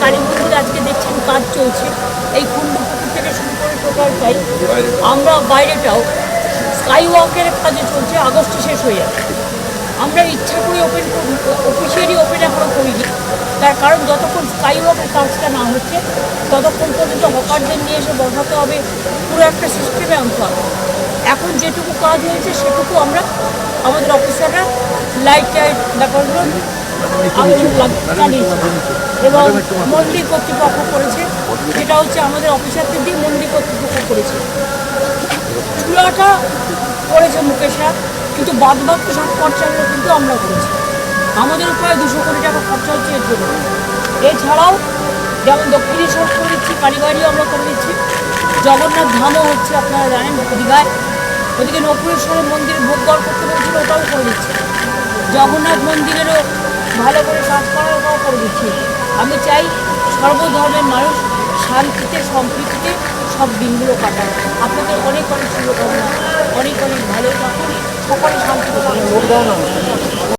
কালী আজকে দেখছেন কাজ চলছে। এই কুণ্ডপুকুর থেকে শুরু করে টোটাল টাই আমরা বাইরেটাও স্কাই ওয়াকের কাজে চলছে, আগস্টে শেষ হয়ে যাবে। আমরা ইচ্ছা করে ওপেন করি, অফিসিয়ালি ওপেন এখনও করিনি। তার কারণ যতক্ষণ স্কাই ওয়াকের কাজটা না হচ্ছে, ততক্ষণ পর্যন্ত হকারদের নিয়ে এসে বসাতে হবে পুরো একটা সিস্টেমে আনতে হবে এখন যেটুকু কাজ হয়েছে, সেটুকু আমরা, আমাদের অফিসাররা লাইট টাইট ব্যাপারগুলো লাগ- এবং মন্দির কর্তৃপক্ষ করেছে, যেটা হচ্ছে আমাদের অফিসারদের দিয়ে মন্দির কর্তৃপক্ষ করেছে। চূড়াটা করেছে মুকেশরা কিন্তু বাদ বাকি সব খরচাগুলো কিন্তু আমরা করেছি। আমাদের প্রায় দুশো কোটি টাকা খরচা হচ্ছে এর জন্য। এছাড়াও যেমন দক্ষিণেশ্বর করে দিচ্ছি, কালীবাড়িও আমরা করে দিচ্ছি। জগন্নাথ ধামও হচ্ছে আপনারা জানেন, দীঘায়। ওদিকে নকুরেশ্বরের মন্দিরে ভোগ দর করতে বলছিল ওটাও করে দিচ্ছি। জগন্নাথ মন্দিরেরও ভালো করে কাজ করার করে দিচ্ছি। আমি চাই সর্বধর্মের মানুষ শান্তিতে সম্পৃক্তিতে সব দিনগুলো কাটায় আপনাদের অনেক অনেক শুভকামনা, অনেক অনেক ভালো থাকুন সকলে থাকুন